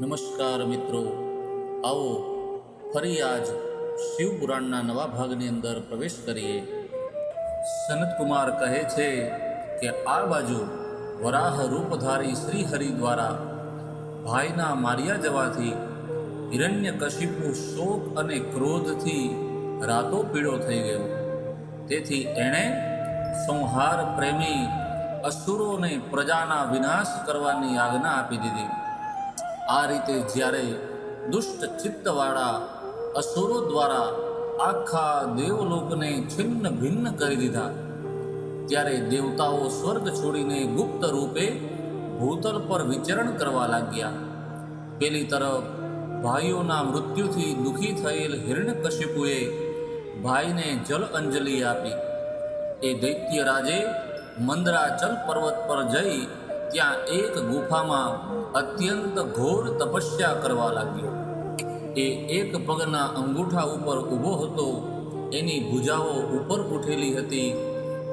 નમસ્કાર મિત્રો. આવો ફરી આજ શિવપુરાણના નવા ભાગની અંદર પ્રવેશ કરીએ. સનતકુમાર કહે છે કે આ બાજુ વરાહ રૂપધારી શ્રી હરિ દ્વારા ભાઈના માર્યા જવાથી હિરણ્ય કશિપુ શોક અને ક્રોધથી રાતો પીળો થઈ ગયો. તેથી એણે સંહાર પ્રેમી અસુરોને પ્રજાના વિનાશ કરવાની આજ્ઞા આપી દીધી. આ રીતે જ્યારે દુષ્ટ ચિત્તવાળા અસુરો દ્વારા આખા દેવલોકને છિન્ન ભિન્ન કરી દીધા, ત્યારે દેવતાઓ સ્વર્ગ છોડીને ગુપ્ત રૂપે ભૂતલ પર વિચરણ કરવા લાગ્યા. પેલી તરફ ભાઈઓના મૃત્યુથી દુઃખી થયેલ હિરણ્યકશિપુએ ભાઈને જલ અંજલિ આપી. એ દૈત્ય રાજે મંદરાચલ પર્વત પર જઈ ત્યાં એક ગુફામાં અત્યંત ઘોર તપસ્યા કરવા લાગ્યો. એ એક પગના અંગૂઠા ઉપર ઊભો હતો. એની ભુજાઓ ઉપર ઉઠેલી હતી.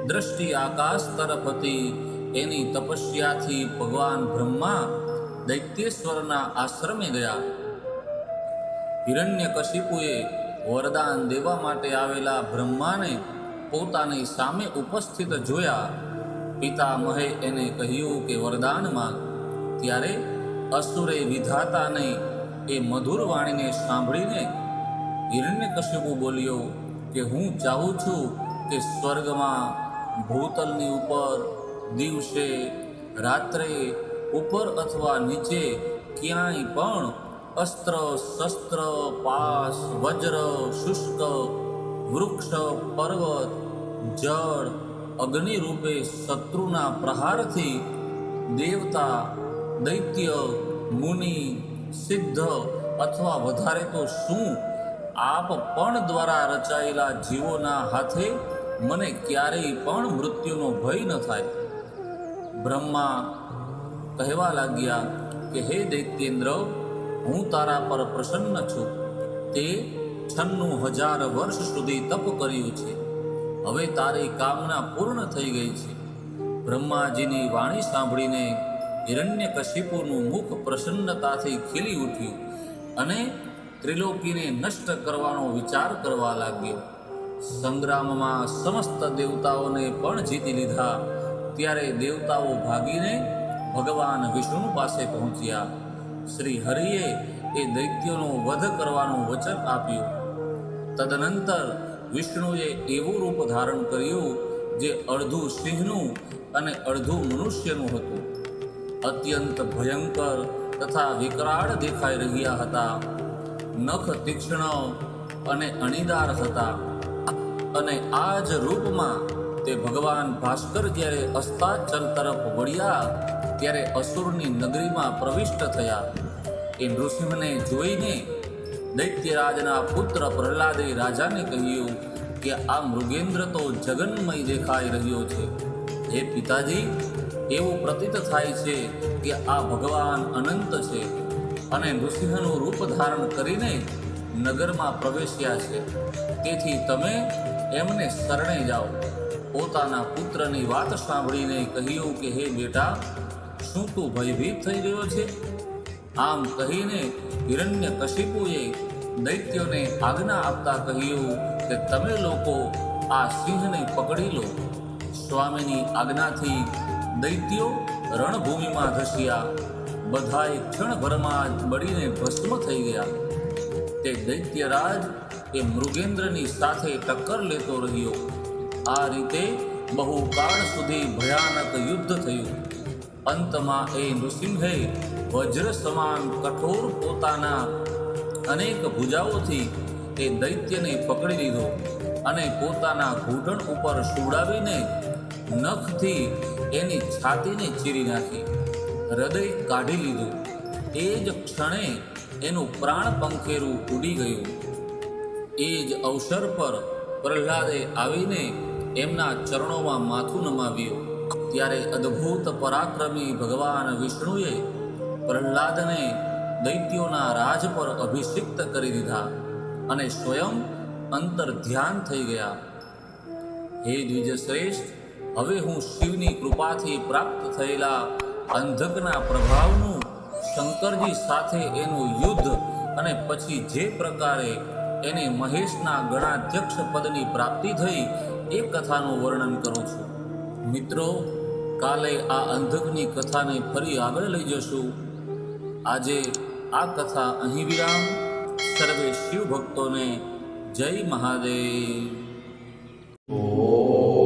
દ્રષ્ટિ આકાશ તરફ હતી. એની તપસ્યાથી ભગવાન બ્રહ્મા દૈત્યેશ્વરના આશ્રમે ગયા. હિરણ્યકશિપુએ વરદાન દેવા માટે આવેલા બ્રહ્માને પોતાની સામે ઉપસ્થિત જોયા. પિતામહે એને કહ્યું કે, વરદાન માંગ. ત્યારે અસુરે વિધાતાને એ મધુર વાણીને સાંભળીને હિરણ્યકશ્યપુ બોલ્યો કે, હું ચાહું છું કે સ્વર્ગમાં ભૂતલની ઉપર દિવસે, રાત્રે, ઉપર અથવા નીચે ક્યાંય પણ અસ્ત્ર, શસ્ત્ર, પાસ, વજ્ર, શુષ્ક, વૃક્ષ, પર્વત, જળ અગ્નિ રૂપે શત્રુના પ્રહારથી દેવતા, દૈત્ય, મુનિ, સિદ્ધ અથવા વધારે તો શું? આપ પણ દ્વારા રચાયેલા જીવોના હાથે મને ક્યારેય પણ મૃત્યુનો ભય ન થાય. બ્રહ્મા કહેવા લાગ્યા કે, હે દૈત્યેન્દ્ર, હું તારા પર પ્રસન્ન છું. તે છન્નું હજાર વર્ષ સુધી તપ કર્યું છે. હવે તારી કામના પૂર્ણ થઈ ગઈ છે. બ્રહ્માજીની વાણી સાંભળીને હિરણ્યકશિપુનું મુખ પ્રસન્નતાથી ખીલી ઉઠ્યું અને ત્રિલોકીને નષ્ટ કરવાનો વિચાર કરવા લાગ્યો. સંગ્રામમાં સમસ્ત દેવતાઓને પણ જીતી લીધા. ત્યારે દેવતાઓ ભાગીને ભગવાન વિષ્ણુ પાસે પહોંચ્યા. શ્રી હરિએ એ દૈત્યોનો વધ કરવાનું વચન આપ્યું. તદનંતર વિષ્ણુએ એવું રૂપ ધારણ કર્યું જે અડધું સિંહનું અને અડધું મનુષ્યનું હતું. અત્યંત ભયંકર તથા વિકરાળ દેખાઈ રહ્યા હતા. નખ તીક્ષ્ણ અને અણીદાર હતા. અને આ જ રૂપમાં તે ભગવાન ભાસ્કર જ્યારે અસ્તાચલ તરફ વળ્યા, ત્યારે અસુરની નગરીમાં પ્રવિષ્ટ થયા. એ નૃસિંહને જોઈને દૈત્યરાજના પુત્ર પ્રહલાદે રાજાને કહ્યું કે આ મૃગેન્દ્ર તો જગન્મય દેખાઈ રહ્યો છે. હે પિતાજી, એવું પ્રતીત થાય છે કે આ ભગવાન અનંત છે અને નૃસિંહનું રૂપ ધારણ કરીને નગરમાં પ્રવેશ્યા છે. તેથી તમે એમને શરણે જાઓ. પોતાના પુત્રની વાત સાંભળીને કહ્યું કે, હે બેટા, શું તું ભયભીત થઈ ગયો છે? આમ કહીને હિરણ્ય કશિપુએ દૈત્યોને આજ્ઞા આપતા કહ્યું કે તમે લોકો આ સિંહને પકડી લો. સ્વામીની આજ્ઞાથી દૈત્યો રણભૂમિમાં ધસ્યા. બધાએ ક્ષણભરમાં જ બળીને ભસ્મ થઈ ગયા. તે દૈત્યરાજ એ મૃગેન્દ્રની સાથે ટક્કર લેતો રહ્યો. આ રીતે બહુ કાળ સુધી ભયાનક યુદ્ધ થયું. અંતમાં એ નૃસિંહે વજ્ર સમાન કઠોર પોતાના અનેક ભુજાઓથી એ દૈત્યને પકડી લીધો અને પોતાના ઘૂંટણ ઉપર સુડાવીને નખથી એની છાતીને ચીરી નાખી. હૃદય કાઢી લીધું. એ જ ક્ષણે એનું પ્રાણ પંખેરું ઉડી ગયું. એ જ અવસર પર પ્રહલાદે આવીને એમના ચરણોમાં માથું નમાવ્યું. ત્યારે અદ્ભુત પરાક્રમી ભગવાન વિષ્ણુએ પ્રહલાદને દૈત્યોના રાજ પર અભિષિક્ત કરી દીધા અને સ્વયં અંતર ધ્યાન થઈ ગયા. હે દ્વિજશ્રેષ્ઠ, હવે હું શિવની કૃપાથી પ્રાપ્ત થયેલા અંધકના પ્રભાવનું શંકરજી સાથે એનું યુદ્ધ અને પછી જે પ્રકારે એને મહેશના ગણાધ્યક્ષ પદની પ્રાપ્તિ થઈ એ કથાનું વર્ણન કરું છું. મિત્રો, કાલે આ અંધકની કથાને ફરી આગળ લઈ જશું. આજે આ કથા અહીં વિરામ. સર્વે શિવ ભક્તોને જય મહાદેવ. ઓ